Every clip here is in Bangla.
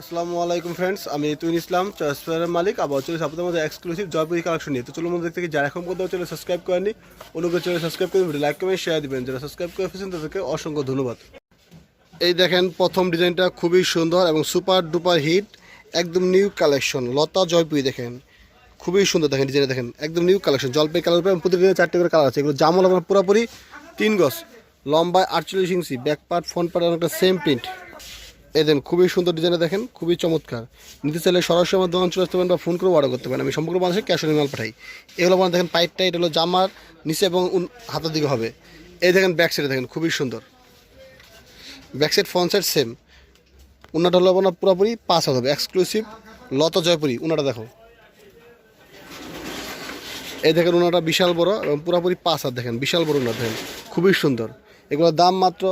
আসসালামু আলাইকুম ফ্রেন্ডস আমি তুইন ইসলাম, চয়েসফেয়ারের মালিক। আবার চলে আপনাদের মধ্যে এক্সক্লুসিভ জয়পুরি কালেকশন নিয়ে। তো চলুন মধ্যে থেকে যারা এখন পর্যন্ত চলে সাবস্ক্রাইব করেনি অনুগ্রহ চলে সাবস্ক্রাইব করে ভিডিও লাইক কমেন্ট শেয়ার দিবেন। যারা সাবস্ক্রাইব করে ফেলেছেন, তাদেরকে অসংখ্য ধন্যবাদ। এই দেখেন, প্রথম ডিজাইনটা খুবই সুন্দর এবং সুপার ডুপার হিট একদম নিউ কালেকশন লতা জয়পুরি দেখেন, খুবই সুন্দর দেখেন ডিজাইনে দেখেন, একদম নিউ কালেকশন জলপাই কালার এবং প্রতিটা চারটে করে কালার আছে। এগুলো জামল আপনার পুরোপুরি তিন গজ, লম্বায় আটচল্লিশ ইঞ্চি ব্যাক পার্ট ফ্রন্ট পার্ট অনেকটা সেম প্রিন্ট এই দেন খুবই সুন্দর ডিজাইনে দেখেন, খুবই চমৎকার। নিতে চাইলে সরাসরি আমার দোকান চলে আসতে পারেন বা ফোন করে অর্ডার করতে পারেন। আমি সম্পূর্ণ মানুষের ক্যাশ অন মাল পাঠাই। এগুলো আপনার দেখেন পাইপটা এটা হলো জামার নিচে এবং হাতের দিকে হবে। এই দেখেন ব্যাক সাইডে দেখেন, খুবই সুন্দর। Back side front side same উনাটা হলো আপনার পুরোপুরি হাত হবে এক্সক্লুসিভ লতা জয়পুরি। উনাটা দেখো। এই দেখেন উনাটা বিশাল বড় এবং পুরোপুরি পাঁচ হাত দেখেন, বিশাল বড় উনার দেখেন, খুবই সুন্দর। এগুলোর দাম মাত্র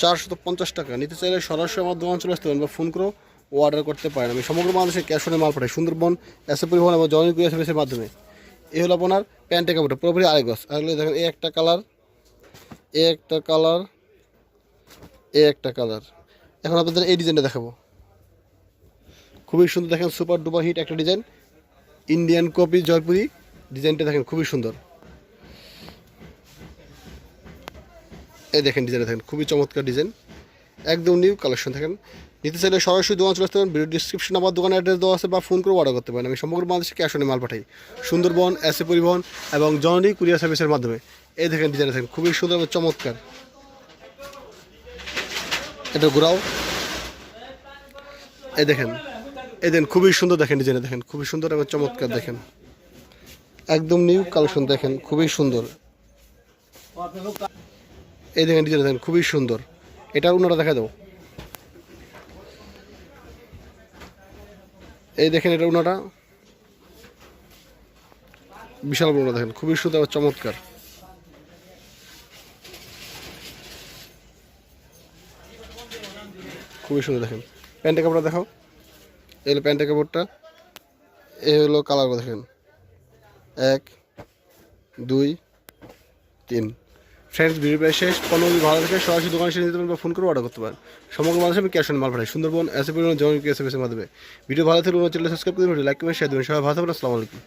চারশত পঞ্চাশ টাকা। নিতে চাইলে সরাসরি আমার দোকান চলে আসতে পারেন বা ফোন করেও অর্ডার করতে পারেন। আমি সমগ্র বাংলাদেশে ক্যাশ অনে মাল পাঠাই। সুন্দরবন এসে পরিবহন এবং কুরিয়ার সার্ভিসের মাধ্যমে। এই হলো আপনার প্যান্টের কাপড়টা। পুরোপুরি গজ। আর হলো দেখেন, এই একটা কালার এ একটা কালার এ একটা কালার এখন আপনাদের এই ডিজাইনটা দেখাবো। খুবই সুন্দর দেখেন সুপার ডুপার হিট একটা ডিজাইন ইন্ডিয়ান কপি জয়পুরি। ডিজাইনটা দেখেন, খুবই সুন্দর। এই দেখেন ডিজাইন দেখেন খুবই চমৎকার ডিজাইন একদম নিউ কালেকশন দেখেন নিতে চাইলে সরাসরি দোকান চলে আসতে পারেন ভিডিও ডিসক্রিপশন আমার দোকানের অ্যাড্রেস দেওয়া আছে বা ফোন করে অর্ডার করতে পারেন। আমি সমগ্র বাংলাদেশে ক্যাশ অনে মাল পাঠাই। সুন্দরবন এসে পরিবহন এবং জননী কুরিয়ার সার্ভিসের মাধ্যমে। এই দেখেন ডিজাইন দেখেন খুবই সুন্দর এবং চমৎকার। এটা ঘোরাও। এই দেখেন এই দেখেন, খুবই সুন্দর দেখেন ডিজাইন দেখেন, খুবই সুন্দর এবং চমৎকার দেখেন। একদম নিউ কালেকশন দেখেন, খুবই সুন্দর। এই দেখেন ডিজাইন দেখেন, খুবই সুন্দর। এটা ওনারা দেখা দাও। এই দেখেন, এটা ওনারা। বিশাল বড় দেখেন, খুবই সুন্দর চমৎকার। খুবই সুন্দর দেখেন। প্যান্টের কাপড়টা দেখাও। এই হলো প্যান্টের কাপড়টা। এই হলো কালার দেখেন। এক, দুই, তিন। ফ্রেন্ডস, ভিডিও শেষ। পনেরো যদি ভালো থাকে সরাসরি দোকান এসে নিতে পারেন বা ফোন করে অর্ডার করতে পারেন। সমগ্র মানুষ আমি ক্যাশ অন মাল পাঠাই। সুন্দরবন এসে পরিমাণ জমি কেসে মাধ্যমে। ভিডিও ভালো থাকলে চ্যানেল সাবস্ক্রাইব করে লাইক কমেন্ট শেয়ার দেবেন। সবাই ভালো থাকবেন, আসসালামু আলাইকুম।